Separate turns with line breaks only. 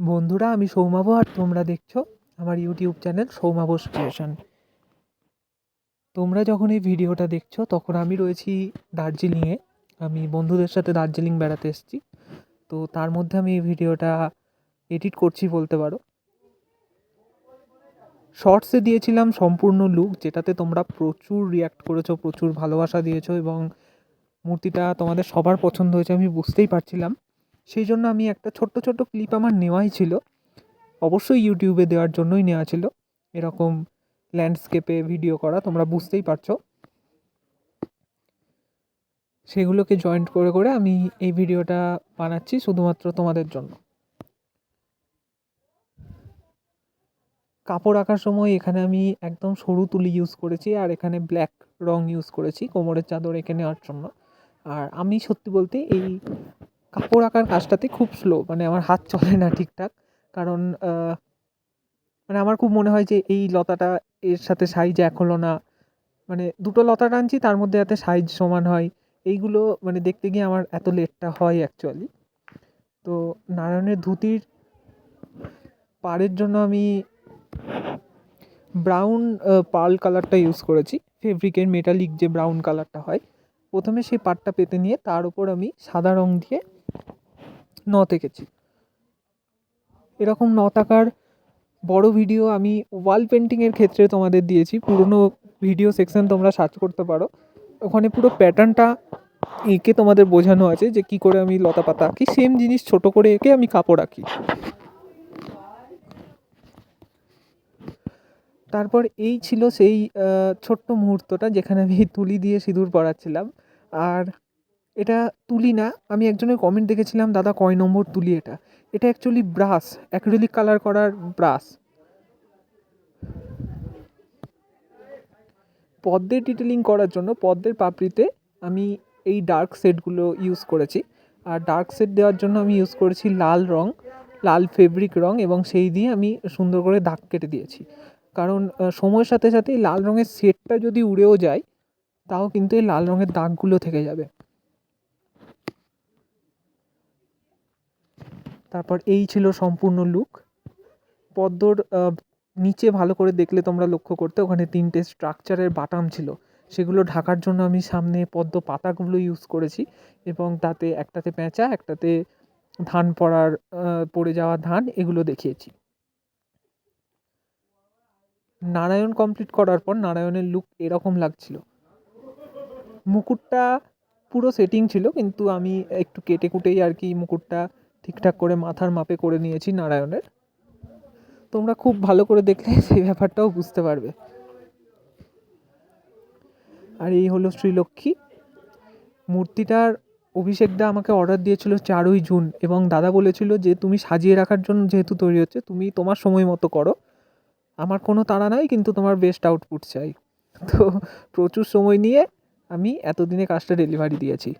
বন্ধুরা, আমি সৌমাভ আর তোমরা দেখছ আমার ইউটিউব চ্যানেল সৌমাভস ক্রিয়েশন। তোমরা যখন এই ভিডিওটা দেখছ, তখন আমি রয়েছি দার্জিলিংয়ে। আমি বন্ধুদের সাথে দার্জিলিং বেড়াতে এসেছি। তো তার মধ্যে আমি এই ভিডিওটা এডিট করছি বলতে পারো। শর্টসে দিয়েছিলাম সম্পূর্ণ লুক, যেটাতে তোমরা প্রচুর রিয়াক্ট করেছ, প্রচুর ভালোবাসা দিয়েছ এবং মূর্তিটা তোমাদের সবার পছন্দ হয়েছে আমি বুঝতেই পারছিলাম। সেই জন্য আমি একটা ছোট্ট ছোট্ট ক্লিপ আমার নেওয়াই ছিল। অবশ্যই ইউটিউবে দেওয়ার জন্যই নেওয়া ছিল। এরকম ল্যান্ডস্কেপে ভিডিও করা, তোমরা বুঝতেই পারছ। সেগুলোকে জয়েন্ট করে করে আমি এই ভিডিওটা বানাচ্ছি শুধুমাত্র তোমাদের জন্য। কাপড় আঁকার সময় এখানে আমি একদম সরু তুলি ইউজ করেছি আর এখানে ব্ল্যাক রং ইউজ করেছি কোমরের চাদর এঁকে নেওয়ার জন্য। আর আমি সত্যি বলতে এই কাপড় আঁকার কাজটাতে খুব স্লো মানে আমার হাত চলে না ঠিকঠাক। কারণ মানে আমার খুব মনে হয় যে এই লতাটা এর সাথে সাইজ এক হলো না। মানে দুটো লতা টানছি, তার মধ্যে যাতে সাইজ সমান হয়। এইগুলো মানে দেখতে গিয়ে আমার এত লেটটা হয় অ্যাকচুয়ালি তো নারায়ণের ধুতির পাড়ের জন্য আমি ব্রাউন পার্ল কালারটা ইউজ করেছি। ফেব্রিকের মেটালিক যে ব্রাউন কালারটা হয়, প্রথমে সেই পাটটা পেতে নিয়ে তার উপর আমি সাদা রং দিয়ে নথ এঁকেছি এরকম নথ আঁকার বড় ভিডিও আমি ওয়াল পেন্টিংয়ের ক্ষেত্রে তোমাদের দিয়েছি। পুরনো ভিডিও সেকশন তোমরা সার্চ করতে পারো। ওখানে পুরো প্যাটার্নটা এঁকে তোমাদের বোঝানো আছে যে কী করে আমি লতা পাতা আঁকি। সেম জিনিস ছোট করে এঁকে আমি কাপড় আঁকি। তারপর এই ছিল সেই ছোট্ট মুহূর্তটা যেখানে আমি তুলি দিয়ে সিঁদুর পরাচ্ছিলাম। আর এটা তুলি না। আমি একজনের কমেন্ট দেখেছিলাম, দাদা, কয় নম্বর তুলি এটা? এটা অ্যাকচুয়ালি ব্রাশ অ্যাক্রিলিক কালার করার ব্রাশ পদ্মের ডিটেলিং করার জন্য, পদ্মের পাপড়িতে আমি এই ডার্ক শেডগুলো ইউজ করেছি। আর ডার্ক শেড দেওয়ার জন্য আমি ইউজ করেছি লাল রং, লাল ফেব্রিক রং এবং সেই দিয়ে আমি সুন্দর করে দাগ কেটে দিয়েছি। কারণ সময়ের সাথে সাথে লাল রঙের শেডটা যদি উড়েও যায়, তাও কিন্তু এই লাল রঙের দাগগুলো থেকে যাবে। তারপর এই ছিল সম্পূর্ণ লুক পদ্মর নিচে ভালো করে দেখলে তোমরা লক্ষ্য করতে ওখানে তিনটে স্ট্রাকচারের বাটাম ছিল। সেগুলো ঢাকার জন্য আমি সামনে পদ্ম পাতাগুলো ইউজ করেছি এবং তাতে একটাতে পেঁচা, একটাতে ধান পড়ার পড়ে যাওয়া ধান এগুলো দেখিয়েছি। নারায়ণ কমপ্লিট করার পর নারায়ণের লুক এরকম লাগছিল। মুকুটটা পুরো সেটিং ছিল, কিন্তু আমি একটু কেটে কুটেই আর কি মুকুটটা ঠিকঠাক করে মাথার মাপে করে নিয়েছি নারায়ণের। তোমরা খুব ভালো করে দেখলে সেই ব্যাপারটাও বুঝতে পারবে। আর এই হলো শ্রীলক্ষ্মী। মূর্তিটার অভিষেকদা আমাকে অর্ডার দিয়েছিল চারই জুন এবং দাদা বলেছিল যে, তুমি সাজিয়ে রাখার জন্য যেহেতু তৈরি হচ্ছে, তুমি তোমার সময় মতো করো। আমার কোনো তাড়া নাই, কিন্তু তোমার বেস্ট আউটপুট চাই। তো প্রচুর সময় নিয়ে আমি এতদিনে কাজটা ডেলিভারি দিয়েছি।